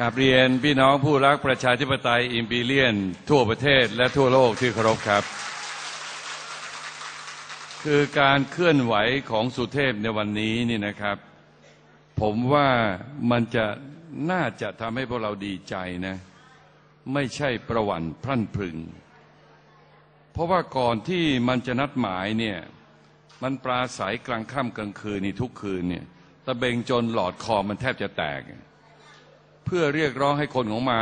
กาบเรียนพี่น้องผู้รักประชาธิปไตยอิมพีเรียน ทั่วประเทศและทั่วโลกที่เคารพครับ คือการเคลื่อนไหวของสุเทพในวันนี้นี่นะครับ ผมว่ามันจะน่าจะทำให้พวกเราดีใจนะ ไม่ใช่ประวันพรั่นพรึง เพราะว่าก่อนที่มันจะนัดหมายเนี่ยมันปราศัยกลางค่ำกลางคืนนี่ทุกคืนเนี่ยตะเบงจนหลอดคอมันแทบจะแตก เพื่อเรียกร้องให้คนของมา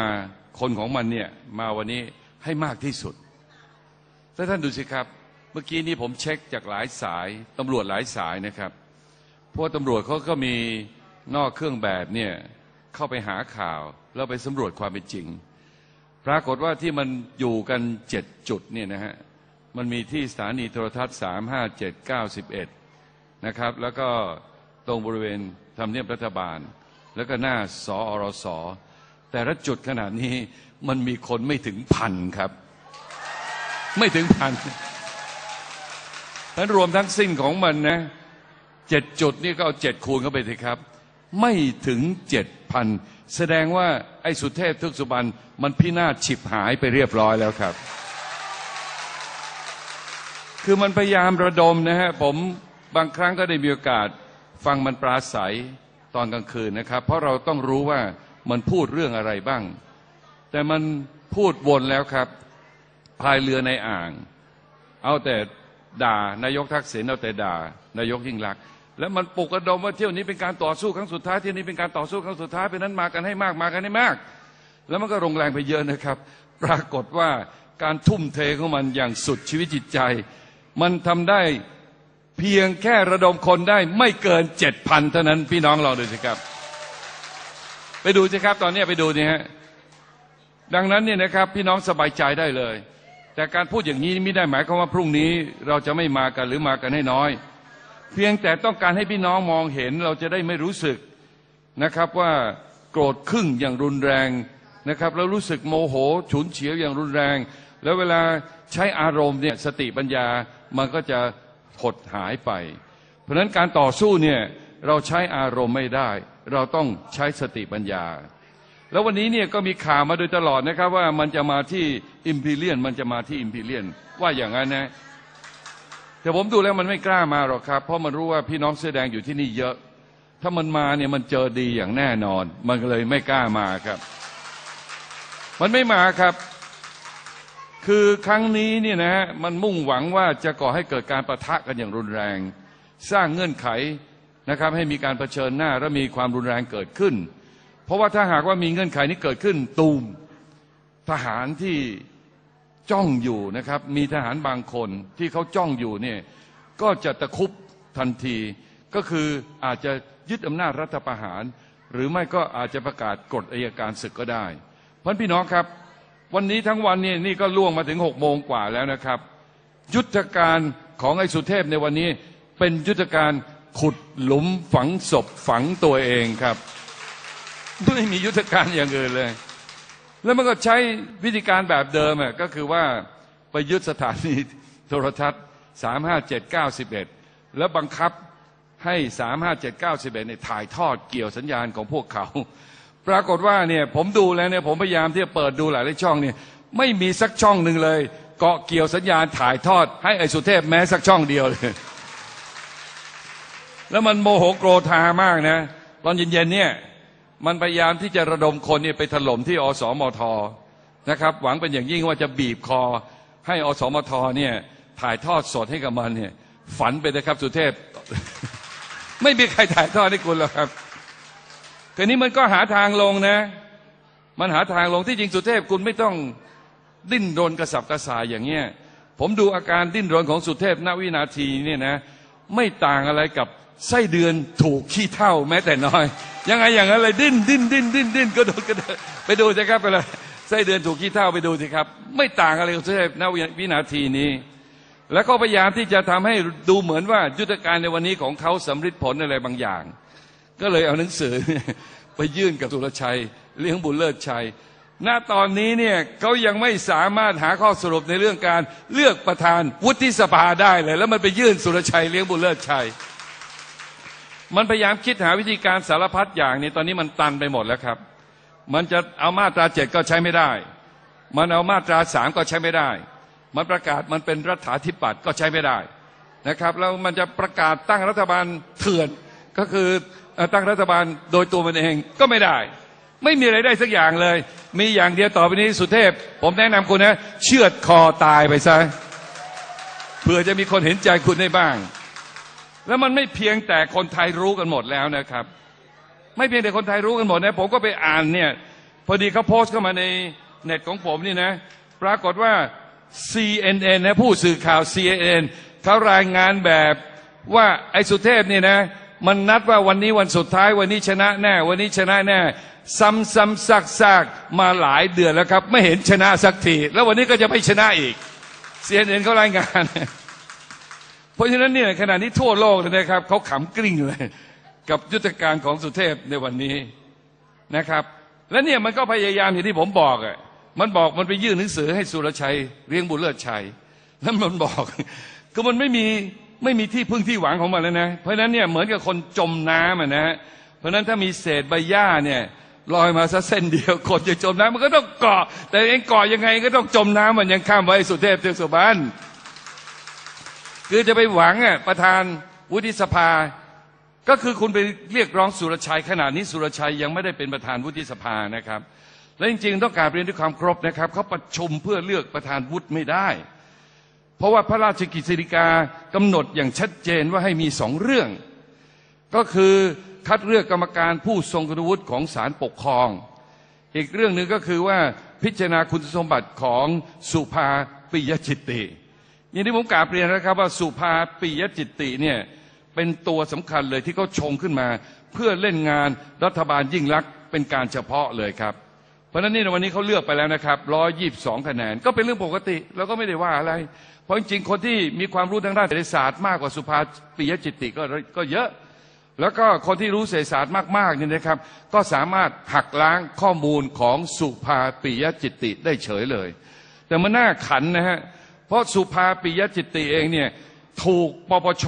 คนของมันเนี่ยมาวันนี้ให้มากที่สุดถ้าท่านดูสิครับ เมื่อกี้นี้ผมเช็คจากหลายสายตำรวจหลายสายนะครับเพราะว่าตำรวจเขาก็มีนอกเครื่องแบบเนี่ยเข้าไปหาข่าว แล้วไปสำรวจความเป็นจริง ปรากฏว่าที่มันอยู่กันเจ็ดจุดเนี่ยนะฮะมันมีที่สถานีโทรทัศน์สามห้าเจ็ดเก้าสิบเอ็ดนะครับ แล้วก็ตรงบริเวณทำเนียบรัฐบาล แล้วก็หน้าสอรสอแต่ละจุดขนาดนี้มันมีคนไม่ถึงพันครับ ไม่ถึงพันนั้นรวมทั้งสิ้นของมันนะเจ็ดจุดนี่ก็เอาเจ็ดคูณเข้าไปสิครับ ไม่ถึงเจ็ดพันแสดงว่าไอ้สุเทพทุกสุบันมันพินาศฉิบหายไปเรียบร้อยแล้วครับ คือมันพยายามระดมนะฮะผมบางครั้งก็ได้มีโอกาสฟังมันปราศัย ตอนกลางคืนนะครับ เพราะเราต้องรู้ว่ามันพูดเรื่องอะไรบ้าง แต่มันพูดวนแล้วครับพายเรือในอ่าง เอาแต่ด่านายกทักษิณเอาแต่ด่านายกยิ่งรัก แล้วมันปลุกระดมว่าเที่ยวนี้เป็นการต่อสู้ครั้งสุดท้ายเที่ยวนี้เป็นการต่อสู้ครั้งสุดท้ายเพราะนั้นมากันให้มากมากันให้มาก แล้วมันก็ลงแรงไปเยอะนะครับ ปรากฏว่าการทุ่มเทของมันอย่างสุดชีวิตจิตใจ มันทำได้ เพียงแค่ระดมคนได้ไม่เกินเจ็ดพันเท่านั้นพี่น้องลองดูสิครับ ไปดูสิครับ ตอนนี้ไปดูนี่ฮะดังนั้นเนี่ยนะครับ พี่น้องสบายใจได้เลย แต่การพูดอย่างนี้ไม่ได้หมายความว่าพรุ่งนี้เราจะไม่มากันหรือมากันให้น้อย เพียงแต่ต้องการให้พี่น้องมองเห็นเราจะได้ไม่รู้สึกนะครับว่าโกรธครึ่งอย่างรุนแรงนะครับแล้วรู้สึกโมโหฉุนเฉียวอย่างรุนแรง แล้วเวลาใช้อารมณ์เนี่ยสติปัญญามันก็จะ หดหายไป เพราะนั้นการต่อสู้เนี่ยเราใช้อารมณ์ไม่ได้ เราต้องใช้สติปัญญา แล้ววันนี้เนี่ยก็มีข่าวมาโดยตลอดนะครับ ว่ามันจะมาที่อิมพีเรียนมันจะมาที่อิมพีเรียนว่าอย่างนั้นนะแต่ผมดูแล้วมันไม่กล้ามาหรอกครับ เพราะมันรู้ว่าพี่น้องเสื้อแดงอยู่ที่นี่เยอะ ถ้ามันมาเนี่ยมันเจอดีอย่างแน่นอน มันก็เลยไม่กล้ามาครับ มันไม่มาครับ คือครั้งนี้เนี่ยนะฮะมันมุ่งหวังว่าจะก่อให้เกิดการประทะกันอย่างรุนแรง สร้างเงื่อนไขนะครับให้มีการเผชิญหน้าและมีความรุนแรงเกิดขึ้น เพราะว่าถ้าหากว่ามีเงื่อนไขนี้เกิดขึ้นตูมทหารที่จ้องอยู่นะครับ มีทหารบางคนที่เขาจ้องอยู่เนี่ยก็จะตะคุบทันทีก็คืออาจจะยึดอำนาจรัฐประหาร หรือไม่ก็อาจจะประกาศกฎอายการศึกก็ได้เพราะพี่น้องครับ วันนี้ทั้งวันนี่นี่ก็ล่วงมาถึงหกโมงกว่าแล้วนะครับ ยุทธการของไอ้สุเทพในวันนี้เป็นยุทธการขุดหลุมฝังศพฝังตัวเองครับ ไม่มียุทธการอย่างอื่นเลย แล้วมันก็ใช้วิธีการแบบเดิมอะก็คือว่าไปยึดสถานีโทรทัศน์ 3 5 7 9 11 แล้วบังคับให้ 3 5 7 9 11เนี่ยถ่ายทอดเกี่ยวสัญญาณของพวกเขา ปรากฏว่าเนี่ยผมดูแล้วเนี่ยผมพยายามที่จะเปิดดูหลายช่องเนี่ยไม่มีสักช่องหนึ่งเลย เกาะเกี่ยวสัญญาณถ่ายทอด ให้ไอ้สุเทพแม้สักช่องเดียวเลยแล้วมันโมโหโกรธามากนะ ตอนเย็นๆเนี่ยมันพยายามที่จะระดมคนเนี่ยไปถล่มที่อสมทนะครับ หวังเป็นอย่างยิ่งว่าจะบีบคอ ให้อสมทเนี่ยถ่ายทอดสดให้กับมันเนี่ย ฝันไปนะครับสุเทพ ไม่มีใครถ่ายทอดให้คุณหรอกครับ คืนนี้มันก็หาทางลงนะ มันหาทางลงที่จริงสุเทพคุณไม่ต้องดิ้นรนกระสับกระส่ายอย่างเงี้ย ผมดูอาการดิ้นรนของสุเทพณวินาทีเนี่ยนะ ไม่ต่างอะไรกับไส้เดือนถูกขี้เท่าแม้แต่น้อย ยังไงอย่างนั้นเลยดิ้นดิ้นดิ้นดิ้นดิ้นกระโดดกระโดดไปดูสิครับไปเลยไส้เดือนถูกขี้เท่าไปดูสิครับ ไม่ต่างอะไรกับสุเทพณวินาทีนี้ แล้วก็พยายามที่จะทำให้ดูเหมือนว่ายุทธการในวันนี้ของเขาสำเร็จผลอะไรบางอย่าง ก็เลยเอาหนังสือไปยื่นกับสุรชัย เลี้ยงบุญเลิศชัย ณ ตอนนี้เนี่ยเขายังไม่สามารถหาข้อสรุปในเรื่องการเลือกประธานวุฒิสภาได้เลย แล้วมันไปยื่นสุรชัยเลี้ยงบุญเลิศชัย มันพยายามคิดหาวิธีการสารพัดอย่างนี้ตอนนี้มันตันไปหมดแล้วครับ มันจะเอามาตราเจ็ดก็ใช้ไม่ได้ มันเอามาตราสามก็ใช้ไม่ได้ มันประกาศมันเป็นรัฐาธิปัตย์ก็ใช้ไม่ได้นะครับ แล้วมันจะประกาศตั้งรัฐบาลเถื่อนก็คือเอ่อ ตั้งรัฐบาลโดยตัวมันเองก็ไม่ได้ ไม่มีอะไรได้สักอย่างเลย มีอย่างเดียวต่อไปนี้สุเทพ ผมแนะนำคุณนะ เชือดคอตายไปซะเผื่อจะมีคนเห็นใจคุณได้บ้าง แล้วมันไม่เพียงแต่คนไทยรู้กันหมดแล้วนะครับ ไม่เพียงแต่คนไทยรู้กันหมดนะผมก็ไปอ่านเนี่ย พอดีเขาโพสต์เข้ามาในเน็ตของผมนี่นะ ปรากฏว่า CNN นะผู้สื่อข่าว CNN เขารายงานแบบว่าไอ้สุเทพเนี่ยนะ มันนัดว่าวันนี้วันสุดท้ายวันนี้ชนะแน่ วันนี้ชนะแน่ ซ้ำซ้ำซากซากมาหลายเดือนแล้วครับ ไม่เห็นชนะสักที แล้ววันนี้ก็จะไม่ชนะอีก CNN เอ็นเขารายงาน เพราะฉะนั้นเนี่ยขณะนี้ทั่วโลกเลยนะครับเขาขำกลิ้งเลย กับยุทธการของสุเทพในวันนี้นะครับ และเนี่ยมันก็พยายามอย่างที่ผมบอกอะมันบอกมันไปยื่นหนังสือให้สุรชัยเรียงบุญเลิศชัยแล้วมันบอกคือมันไม่มี ไม่มีที่พึ่งที่หวังของมันแล้วนะ เพราะฉะนั้นเนี่ยเหมือนกับคนจมน้ำนะฮะเพราะฉะนั้นถ้ามีเศษใบหญ้าเนี่ยลอยมาสักเส้นเดียวคนจะจมน้ำมันก็ต้องเกาะ แต่เองเกาะยังไงก็ต้องจมน้ำมันยังข้ามไว้สุเทพเทือกสุบรรณคือจะไปหวังอะประธานวุฒิสภา ก็คือคุณไปเรียกร้องสุรชัยขนาดนี้สุรชัยยังไม่ได้เป็นประธานวุฒิสภานะครับ และจริงๆต้องการเรียนด้วยความครบนะครับเขาประชุมเพื่อเลือกประธานวุฒิไม่ได้ เพราะว่าพระราชกิจสิกากำหนดอย่างชัดเจนว่าให้มีสองเรื่อง ก็คือคัดเลือกกรรมการผู้ทรงคุณวุฒิของศาลปกครอง อีกเรื่องหนึ่งก็คือว่าพิจารณาคุณสมบัติของสุภาปิยจิตติอย่างที่ผมกราบเรียนนะครับว่าสุภาปิยจิตติเนี่ยเป็นตัวสำคัญเลยที่เขาชงขึ้นมา เพื่อเล่นงานรัฐบาลยิ่งลักษณ์เป็นการเฉพาะเลยครับ เพราะนั้นนี่วันนี้เขาเลือกไปแล้วนะครับร้อยยี่สิบสองคะแนน ก็เป็นเรื่องปกติเราก็ไม่ได้ว่าอะไร เพราะจริงๆคนที่มีความรู้ทางด้านเศรษฐศาสตร์มากกว่าสุภาปิยจิตติก็ก็เยอะ แล้วก็คนที่รู้เศรษฐศาสตร์มากๆนี่นะครับ ก็สามารถหักล้างข้อมูลของสุภาปิยจิตติได้เฉยเลย แต่มันน่าขันนะฮะเพราะสุภาปิยจิตติเองเนี่ยถูกปปช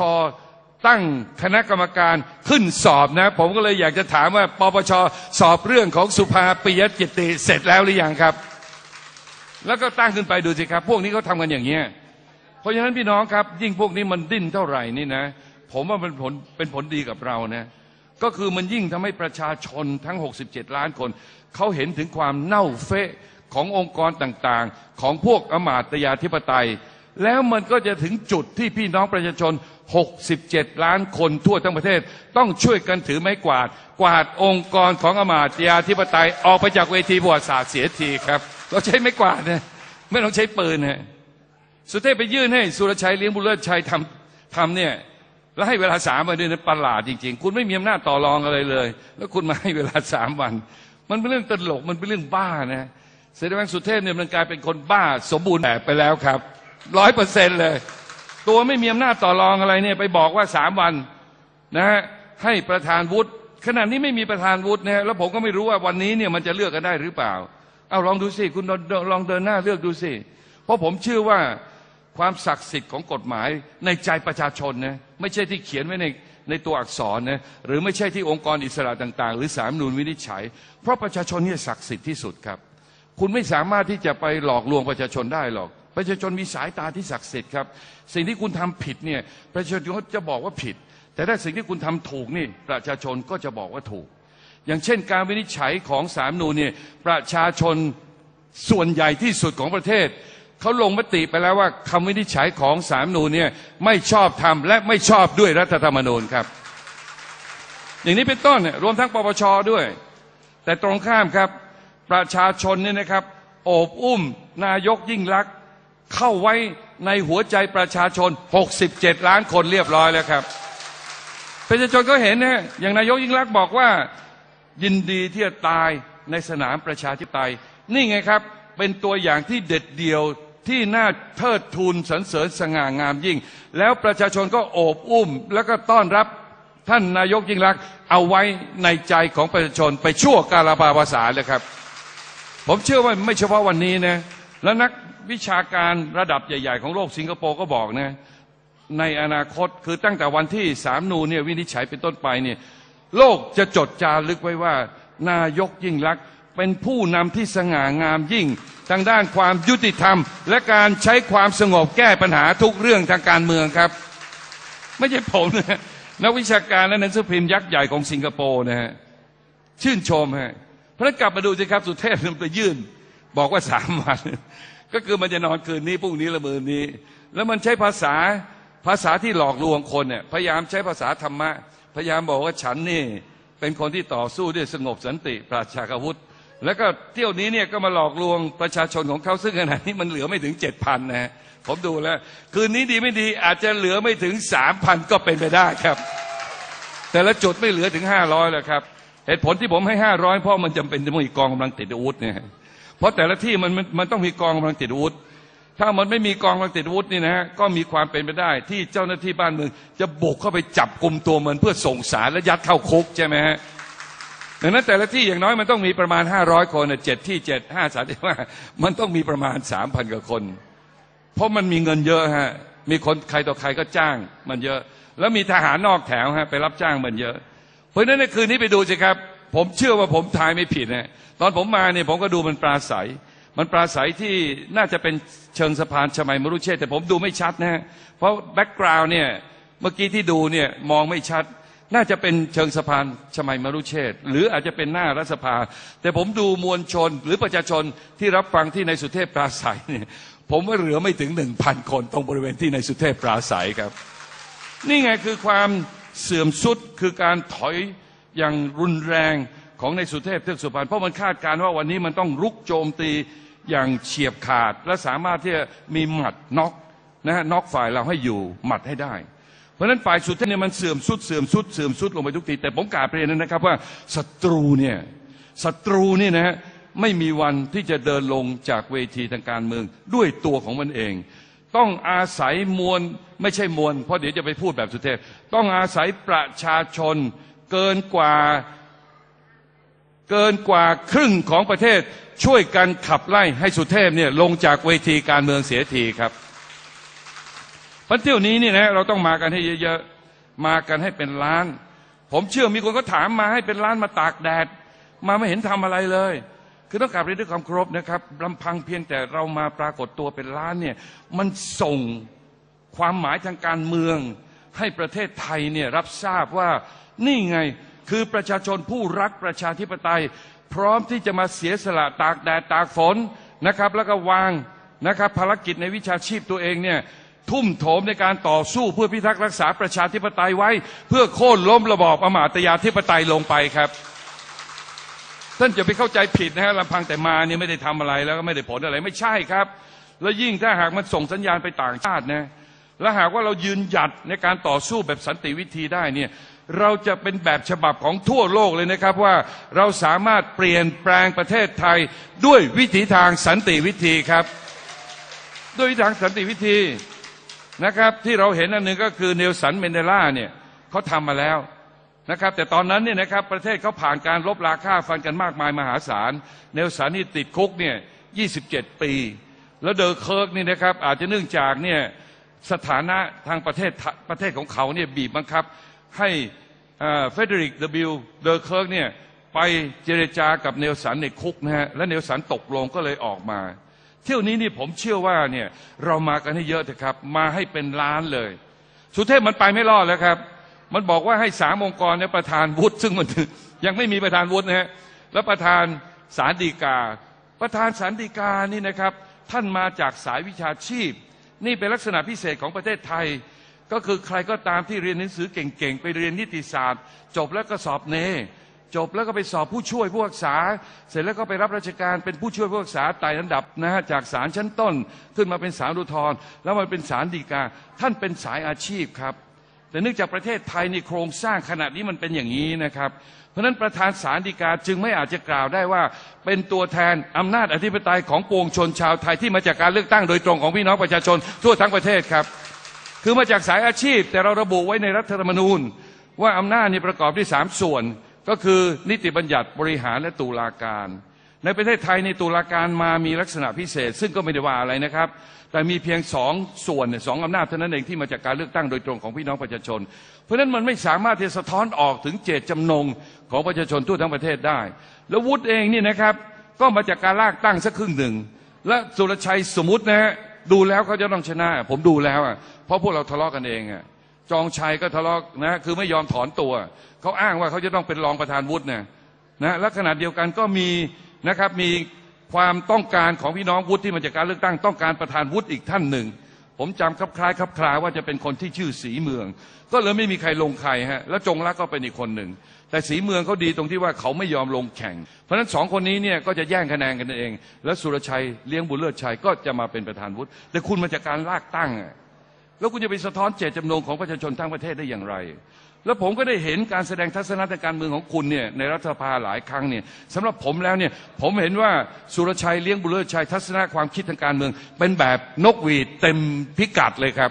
ตั้งคณะกรรมการขึ้นสอบนะ ผมก็เลยอยากจะถามว่าปปชสอบเรื่องของสุภาปิยจิตติเสร็จแล้วหรือยังครับ แล้วก็ตั้งขึ้นไปดูสิครับ พวกนี้เขาทำกันอย่างเงี้ยเพราะฉะนั้นพี่น้องครับ ยิ่งพวกนี้มันดิ้นเท่าไหร่นี่นะ ผมว่ามันผลเป็นผลดีกับเรานะก็คือมันยิ่งทำให้ประชาชนทั้ง 67 ล้านคนเขาเห็นถึงความเน่าเฟะขององค์กรต่างๆ ของพวกอมาตยาธิปไตย แล้วมันก็จะถึงจุดที่พี่น้องประชาชน 67 ล้านคนทั่วทั้งประเทศ ต้องช่วยกันถือไม้กวาด กวาดองค์กรของอมาตยาธิปไตยออกไปจากเวทีประวัติศาสตร์เสียทีครับ เราใช้ไม้กวาดนะไม่ต้องใช้ปืนนะสุเทพไปยื่นให้สุรชัยเลี้ยงบุญเลิศชัยทำทำเนี่ยแล้วให้เวลาสามวันด้วยนะประหลาดจริง ๆ คุณไม่มีอำนาจต่อรองอะไรเลย แล้วคุณมาให้เวลาสามวัน มันเป็นเรื่องตลกมันเป็นเรื่องบ้านะเสด็จแม่สุเทพเนี่ยมันกลายเป็นคนบ้าสมบูรณ์แบบไปแล้วครับ ร้อยเปอร์เซ็นเลย ตัวไม่มีอำนาจต่อรองอะไรเนี่ยไปบอกว่าสามวันนะฮะให้ประธานวุฒิขณะนี้ไม่มีประธานวุฒินะฮะแล้วผมก็ไม่รู้ว่าวันนี้เนี่ยมันจะเลือกกันได้หรือเปล่า เอาลองดูสิคุณลองเดินหน้าเลือกดูสิ เพราะผมเชื่อว่าความศักดิ์สิทธิ์ของกฎหมายในใจประชาชนนะไม่ใช่ที่เขียนไว้ในในตัวอักษรนะหรือไม่ใช่ที่องค์กรอิสระต่าง ๆ หรือสามนูนวินิจฉัย เพราะประชาชนเนี่ยศักดิ์สิทธิ์ที่สุดครับ คุณไม่สามารถที่จะไปหลอกลวงประชาชนได้หรอก ประชาชนมีสายตาที่ศักดิ์สิทธิ์ครับ สิ่งที่คุณทำผิดเนี่ยประชาชนจะบอกว่าผิด แต่ถ้าสิ่งที่คุณทำถูกนี่ประชาชนก็จะบอกว่าถูก อย่างเช่น การวินิจฉัยของสามนูนเนี่ยประชาชนส่วนใหญ่ที่สุดของประเทศเขาลงมติไปแล้วว่าคำวินิจฉัยของสามนูนเนี่ยไม่ชอบธรรมและไม่ชอบด้วยรัฐธรรมนูญครับ อย่างนี้เป็นต้นเนี่ยรวมทั้งปปชด้วย แต่ตรงข้ามครับประชาชนเนี่ยนะครับโอบอุ้มนายกยิ่งลักษณ์ เข้าไว้ในหัวใจประชาชน 67 ล้านคนเรียบร้อยแล้วครับ ประชาชนก็เห็นนะอย่างนายกยิ่งลักษณ์บอกว่า ยินดีที่จะตายในสนามประชาธิปไตย นี่ไงครับ เป็นตัวอย่างที่เด็ดเดี่ยวที่น่าเทิดทูนสรรเสริญสง่างามยิ่ง แล้วประชาชนก็โอบอุ้ม แล้วก็ต้อนรับท่านนายกยิ่งลักษณ์เอาไว้ในใจของประชาชนไปชั่วกาลปาภาษาเลยครับ ผมเชื่อว่าไม่เฉพาะวันนี้นะ แล้วนักวิชาการระดับใหญ่ ๆ ของโลกสิงคโปร์ก็บอกนะในอนาคตคือตั้งแต่วันที่สามนูนเนี่ยวินิจฉัยเป็นต้นไปเนี่ยโลกจะจดจารึกไว้ว่า นายกยิ่งลักษณ์เป็นผู้นำที่สง่างามยิ่ง ทางด้านความยุติธรรม และการใช้ความสงบแก้ปัญหาทุกเรื่องทางการเมืองครับ ไม่ใช่ผมนะนักวิชาการและหนังสือพิมพ์ยักษ์ใหญ่ของสิงคโปร์นะฮะชื่นชมฮะเพราะฉะนั้นกลับมาดูสิครับสุเทพมันไปยื่น บอกว่าสามวัน ก็คือมันจะนอนคืนนี้พรุ่งนี้ละมือนี้ แล้วมันใช้ภาษาภาษาที่หลอกลวงคนเนี่ยพยายามใช้ภาษาธรรมะ พยายามบอกว่าฉันนี่ เป็นคนที่ต่อสู้ด้วยสงบสันติปราศจากอาวุธ แล้วก็เที่ยวนี้เนี่ยก็มาหลอกลวงประชาชนของเขาซึ่งขณะนี้มันเหลือไม่ถึงเจ็ดพันนะผมดูแล้ว คืนนี้ดีไม่ดีอาจจะเหลือไม่ถึงสามพันก็เป็นไปได้ครับ แต่ละจุดไม่เหลือถึงห้าร้อยแล้วครับ เหตุผลที่ผมให้ห้าร้อยเพราะมันจำเป็นต้องมีกองกำลังติดอาวุธเนี่ย เพราะแต่ละที่มันมันมันต้องมีกองกำลังติดอาวุธ ถ้ามันไม่มีกองกำลังติดอาวุธนี่นะฮะก็มีความเป็นไปได้ที่เจ้าหน้าที่บ้านเมือง จะบุกเข้าไปจับกลุ่มตัวมันเพื่อส่งสารและยัดเข้าคุกใช่ไหมฮะดังนั้นแต่ละที่อย่างน้อยมันต้องมีประมาณห้าร้อยคนเจ็ดที่เจ็ดห้าสามว่ามันต้องมีประมาณสามพันกว่าคน เพราะมันมีเงินเยอะฮะมีคนใครต่อใครก็จ้าง มันเยอะ แล้วมีทหารนอกแถวฮะไปรับจ้างมันเยอะ เพราะฉะนั้นในคืนนี้ไปดูสิครับ ผมเชื่อว่าผมทายไม่ผิดนะตอนผมมาเนี่ยผมก็ดูมันปราศัยมันปราศัยที่น่าจะเป็นเชิงสะพานชมัยมรุเชษฐ์แต่ผมดูไม่ชัดนะฮะเพราะแบ็กกราวน์เนี่ยเมื่อกี้ที่ดูเนี่ยมองไม่ชัด น่าจะเป็นเชิงสะพานชมัยมรุเชษฐ์หรืออาจจะเป็นหน้ารัฐสภา แต่ผมดูมวลชนหรือประชาชนที่รับฟังที่ในสุเทพปราศัยเนี่ยผมว่าเหลือไม่ถึงหนึ่งพันคนตรงบริเวณที่ในสุเทพปราศัยครับ นี่ไงคือความเสื่อมสุดคือการถอย อย่างรุนแรงของในสุเทพเทือกสุพรรณเพราะมันคาดการณ์ว่าวันนี้มันต้องรุกโจมตีอย่างเฉียบขาด และสามารถที่จะมีหมัดน็อกนะฮะน็อกฝ่ายเราให้อยู่หมัดให้ได้ เพราะฉะนั้นฝ่ายสุดท้ายเนี่ยมันเสื่อมสุดเสื่อมสุดเสื่อมสุดลงไปทุกทีแต่ผมกล่าวเรียนนะครับว่าศัตรูเนี่ยศัตรูเนี่ยนะฮะไม่มีวันที่จะเดินลงจากเวทีทางการเมือง ด้วยตัวของมันเอง ต้องอาศัยมวลไม่ใช่มวลเพราะเดี๋ยวจะไปพูดแบบสุเทพต้องอาศัยประชาชน เกินกว่าเกินกว่าครึ่งของประเทศช่วยกันขับไล่ให้สุเทพเนี่ยลงจากเวทีการเมืองเสียทีครับพันเที่ยวนี้นี่นะเราต้องมากันให้เยอะๆมากันให้เป็นล้าน ผมเชื่อมีคนก็ถามมาให้เป็นล้านมาตากแดด มาไม่เห็นทำอะไรเลย คือต้องกลับเรียนด้วยความเคารพนะครับลำพังเพียงแต่เรามาปรากฏตัวเป็นล้านเนี่ยมันส่งความหมายทางการเมืองให้ประเทศไทยเนี่ยรับทราบว่า นี่ไงคือประชาชนผู้รักประชาธิปไตย พร้อมที่จะมาเสียสละตากแดดตากฝนนะครับ แล้วก็วางนะครับภารกิจในวิชาชีพตัวเองเนี่ยทุ่มโถมในการต่อสู้เพื่อพิทักษ์รักษาประชาธิปไตยไว้ เพื่อโค่นล้มระบอบอมาตยาธิปไตยลงไปครับ ท่านจะไปเข้าใจผิดนะฮะลำพังแต่มาเนี่ยไม่ได้ทำอะไรแล้วก็ไม่ได้ผลอะไรไม่ใช่ครับ แล้วยิ่งถ้าหากมันส่งสัญญาณไปต่างชาตินะและหากว่าเรายืนหยัดในการต่อสู้แบบสันติวิธีได้เนี่ย เราจะเป็นแบบฉบับของทั่วโลกเลยนะครับว่าเราสามารถเปลี่ยนแปลงประเทศไทยด้วยวิถีทางสันติวิธีครับ ด้วยวิถีทางสันติวิธีนะครับ ที่เราเห็นอันหนึ่งก็คือเนลสันเมนเดลาเนี่ยเขาทำมาแล้วนะครับแต่ตอนนั้นเนี่ยนะครับประเทศเขาผ่านการลบราค่าฟันกันมากมายมหาศาล เนลสันนี่ติดคุกเนี่ย27 ปี แล้วเดอร์เคิร์กนี่นะครับอาจจะเนื่องจากเนี่ยสถานะทางประเทศประเทศของเขาเนี่ยบีบบังคับ ให้เฟเดริกเดบิลเดอร์เคิร์กเนี่ยไปเจรจากับเนลสันในคุกนะฮะและเนลสันตกลงก็เลยออกมา เที่ยวนี้นี่ผมเชื่อว่าเนี่ยเรามากันให้เยอะเถอะครับ มาให้เป็นล้านเลย สุเทพมันไปไม่รอดแล้วครับ มันบอกว่าให้สามองค์กรเนี่ยประธานวุฒิซึ่งมันยังไม่มีประธานวุฒินะฮะแล้วประธานสารดีกา ประธานสารดีกานี่นะครับ ท่านมาจากสายวิชาชีพ นี่เป็นลักษณะพิเศษของประเทศไทย ก็คือใครก็ตามที่เรียนหนังสือเก่งๆ ไปเรียนนิติศาสตร์ จบแล้วก็สอบเน จบแล้วก็ไปสอบผู้ช่วยผู้รักษา เสร็จแล้วก็ไปรับราชการเป็นผู้ช่วยผู้รักษาไต่ระดับนะฮะจากศาลชั้นต้นขึ้นมาเป็นศาลอุทธรณ์แล้วมันเป็นศาลฎีกา ท่านเป็นสายอาชีพครับ แต่เนื่องจากประเทศไทยในโครงสร้างขนาดนี้มันเป็นอย่างนี้นะครับ เพราะนั้นประธานศาลฎีกาจึงไม่อาจจะกล่าวได้ว่า เป็นตัวแทนอำนาจอธิปไตยของปวงชนชาวไทยที่มาจากการเลือกตั้งโดยตรงของพี่น้องประชาชนทั่วทั้งประเทศครับ คือมาจากสายอาชีพ แต่เราระบุไว้ในรัฐธรรมนูญ ว่าอำนาจนี้ประกอบด้วยสามส่วน ก็คือนิติบัญญัติบริหารและตุลาการ ในประเทศไทยในตุลาการมามีลักษณะพิเศษ ซึ่งก็ไม่ได้ว่าอะไรนะครับ แต่มีเพียงสองส่วนเนี่ยสองอำนาจเท่านั้นเองที่มาจากการเลือกตั้งโดยตรงของพี่น้องประชาชน เพราะฉะนั้นมันไม่สามารถที่จะสะท้อนออกถึงเจตจำนงของประชาชนทั่วทั้งประเทศได้ แล้ววุฒิเองนี่นะครับก็มาจากการลากตั้งสักครึ่งหนึ่งและสุรชัยสมมตินะฮะดูแล้วเขาจะต้องชนะ ผมดูแล้วอะ เพราะพวกเราทะเลาะกันเองอะจองชัยก็ทะเลาะนะคือไม่ยอมถอนตัว เขาอ้างว่าเขาจะต้องเป็นรองประธานวุฒิเนี่ยนะและขณะเดียวกันก็มีนะครับมีความต้องการของพี่น้องวุฒิที่มาจากการเลือกตั้งต้องการประธานวุฒิอีกท่านหนึ่ง ผมจำคลับคล้ายคลับคลาว่าจะเป็นคนที่ชื่อสีเมือง ก็เลยไม่มีใครลงใครฮะแล้วจงรักก็เป็นอีกคนหนึ่งแต่สีเมืองเขาดีตรงที่ว่าเขาไม่ยอมลงแข่ง เพราะฉะนั้นสองคนนี้เนี่ยก็จะแย่งคะแนนกันเอง แล้วสุรชัยเลี้ยงบุญเลิศชัยก็จะมาเป็นประธานวุฒิแต่คุณมาจากการลากตั้งอะ แล้วคุณจะไปสะท้อนเจตจำนงของประชาชนทั้งประเทศได้อย่างไร แล้วผมก็ได้เห็นการแสดงทัศนะทางการเมืองของคุณเนี่ยในรัฐสภาหลายครั้งเนี่ยสำหรับผมแล้วเนี่ยผมเห็นว่าสุรชัยเลี้ยงบุญเลิศชัยทัศนะความคิดทางการเมือง เป็นแบบนกหวีดเต็มพิกัดเลยครับ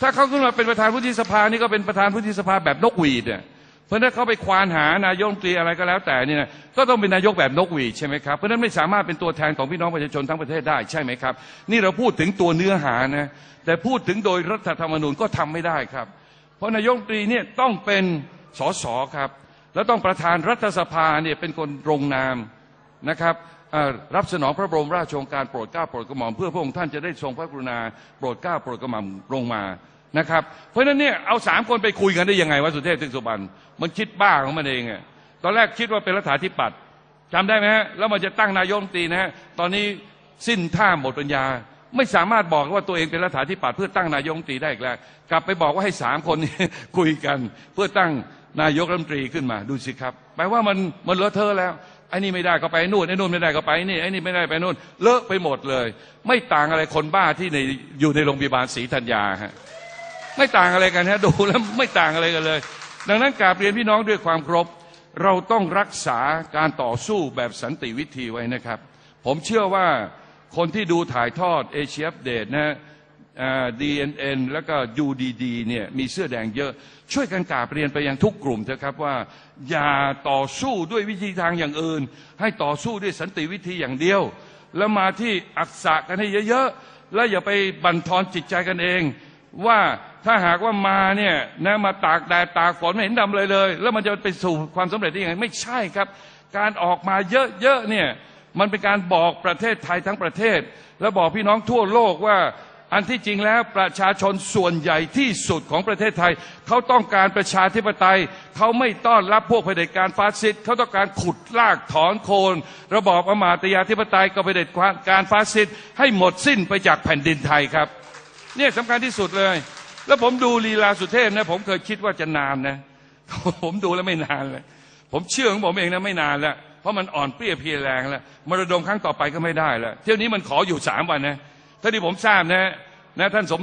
ถ้าเขาขึ้นมาเป็นประธานวุฒิสภานี่ก็เป็นประธานวุฒิสภาแบบนกหวีดเนี่ย เพราะนั้นเขาไปควานหานายกตรีอะไรก็แล้วแต่เนี่ยนะก็ต้องเป็นนายกแบบนกหวีดใช่ไหมครับเพราะนั้นไม่สามารถเป็นตัวแทนของพี่น้องประชาชนทั้งประเทศได้ใช่ไหมครับ นี่เราพูดถึงตัวเนื้อหานะแต่พูดถึงโดยรัฐธรรมนูญก็ทำไม่ได้ครับ เพราะนายกตรีเนี่ยต้องเป็นสสครับแล้วต้องประธานรัฐสภาเนี่ยเป็นคนลงนามนะครับรับสนองพระบรมราชโองการโปรดเกล้าโปรดกระหม่อมเพื่อพระองค์ท่านจะได้ทรงพระกรุณาโปรดเกล้าโปรดกระหม่อมลงมา นะครับ เพราะฉะนั้นเนี่ยเอาสามคนไปคุยกันได้ยังไงวะสุเทพเทือกสุบรรณมันคิดบ้าของมันเองอะตอนแรกคิดว่าเป็นรัฐาธิปัตย์จำได้ไหมฮะแล้วมันจะตั้งนายกรมตรีนะฮะตอนนี้สิ้นท่าหมดปัญญา ไม่สามารถบอกว่าตัวเองเป็นรัฐาธิปัตย์เพื่อตั้งนายกรมตรีได้อีกแล้วกลับไปบอกว่าให้สามคนนี้คุยกัน เพื่อตั้งนายกรัฐมนตรีขึ้นมาดูสิครับแปลว่ามันมันเลอะเทอะแล้วไอ้นี่ไม่ได้ก็ไปนู่นไอ้นู่นไม่ได้ก็ไปนี่ไอ้นี่ไม่ได้ไปนู่นเลอะไปหมดเลย ไม่ต่างอะไรคนบ้าที่ในอยู่ในโรงพยาบาลศรีธัญญาฮะ ไม่ต่างอะไรกันฮะดูแล้วไม่ต่างอะไรกันเลย ดังนั้นกาบเรียนพี่น้องด้วยความเคารพเราต้องรักษาการต่อสู้แบบสันติวิธีไว้นะครับ ผมเชื่อว่าคนที่ดูถ่ายทอดเอเชียอัปเดตนะดีเอ็นเอ็นแล้วก็ UDD เนี่ยมีเสื้อแดงเยอะ ช่วยกันกาบเรียนไปยังทุกกลุ่มเถอะครับว่า อย่าต่อสู้ด้วยวิธีทางอย่างอื่น ให้ต่อสู้ด้วยสันติวิธีอย่างเดียว แล้วมาที่อักษะกันให้เยอะๆ แล้วอย่าไปบั่นทอนจิตใจกันเอง ว่าถ้าหากว่ามาเนี่ยนะมาตากแดดตากฝนไม่เห็นดำเลยเลย แล้วมันจะไปสู่ความสำเร็จได้ยังไงไม่ใช่ครับ การออกมาเยอะๆเนี่ยมันเป็นการบอกประเทศไทยทั้งประเทศ แล้วบอกพี่น้องทั่วโลกว่าอันที่จริงแล้วประชาชนส่วนใหญ่ที่สุดของประเทศไทย เขาต้องการประชาธิปไตย เขาไม่ต้อนรับพวกเผด็จการฟาสซิสต์เขาต้องการขุดลากถอนโคน ระบอบอมาตยาธิปไตยกับเผด็จการฟาสซิสต์ให้หมดสิ้นไปจากแผ่นดินไทยครับ เนี่ยสำคัญที่สุดเลย แล้วผมดูลีลาสุเทพนะผมเคยคิดว่าจะนานนะ ผมดูแล้วไม่นานเลยผมเชื่อของผมเองนะไม่นานแล้ว เพราะมันอ่อนเปรี้ยเพียแรงแล้วมรดมครั้งต่อไปก็ไม่ได้แล้วเที่ยวนี้มันขออยู่สามวันนะถ้าที่ผมทราบนะนะท่านสม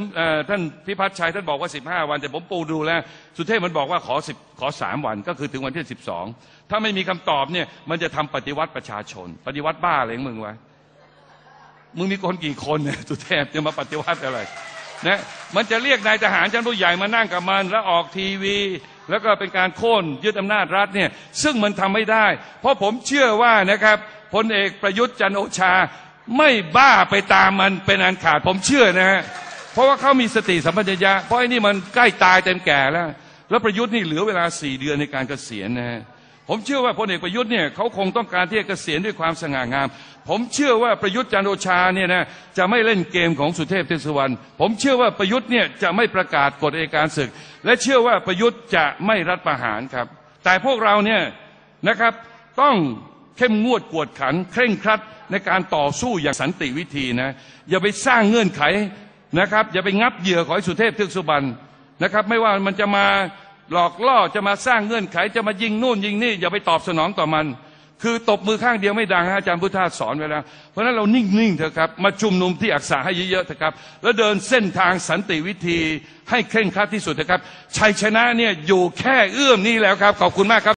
ท่านพิพัฒน์ชัยท่านบอกว่าสิบห้าวัน แต่ผมปูดูแล้ว สุเทพมันบอกว่าขอสิบขอสามวันก็คือถึงวันที่สิบสองถ้าไม่มีคำตอบเนี่ยมันจะทำปฏิวัติประชาชน ปฏิวัติบ้าอะไรของมึงวะมึงมีคนกี่คนเนี่ยสุเทพจะมาปฏิวัติอะไร นะมันจะเรียกนายทหารชั้นผู้ใหญ่มานั่งกับมัน แล้วออกทีวี แล้วก็เป็นการโค่นยึดอำนาจรัฐเนี่ยซึ่งมันทำไม่ได้ เพราะผมเชื่อว่านะครับพลเอกประยุทธ์จันโอชาไม่บ้าไปตามมันเป็นอันขาดผมเชื่อนะฮะเพราะว่าเขามีสติสัมปชัญญะเพราะไอ้นี่มันใกล้ตายเต็มแก่แล้ว แล้วประยุทธ์นี่เหลือเวลาสี่เดือนในการเกษียณนะฮะผมเชื่อว่าพลเอกประยุทธ์เนี่ยเขาคงต้องการที่จะเกษียณด้วยความสง่างาม ผมเชื่อว่าประยุทธ์จันโอชาเนี่ยนะจะไม่เล่นเกมของสุเทพเทพสุวรรณผมเชื่อว่าประยุทธ์เนี่ยจะไม่ประกาศกฎเอัยการศึก และเชื่อว่าประยุทธ์จะไม่รัฐประหารครับ แต่พวกเราเนี่ยนะครับต้องเข้มงวดกวดขัน เคร่งครัดในการต่อสู้อย่างสันติวิธีนะอย่าไปสร้างเงื่อนไขนะครับ อย่าไปงับเหยื่อของสุเทพเทือกสุบรรณนะครับ ไม่ว่ามันจะมาหลอกล่อจะมาสร้างเงื่อนไขจะมายิงนู่นยิงนี่อย่าไปตอบสนองต่อมัน คือตบมือข้างเดียวไม่ดังฮะอาจารย์พุทธาสอนไว้แล้ว เพราะฉะนั้นเรานิ่งๆเถอะครับ มาชุมนุมที่อักษาให้เยอะๆเถอะครับ แล้วเดินเส้นทางสันติวิธีให้เคร่งครัดที่สุดเถอะครับ ชัยชนะเนี่ยอยู่แค่เอื้อมนี่แล้วครับ ขอบคุณมากครับ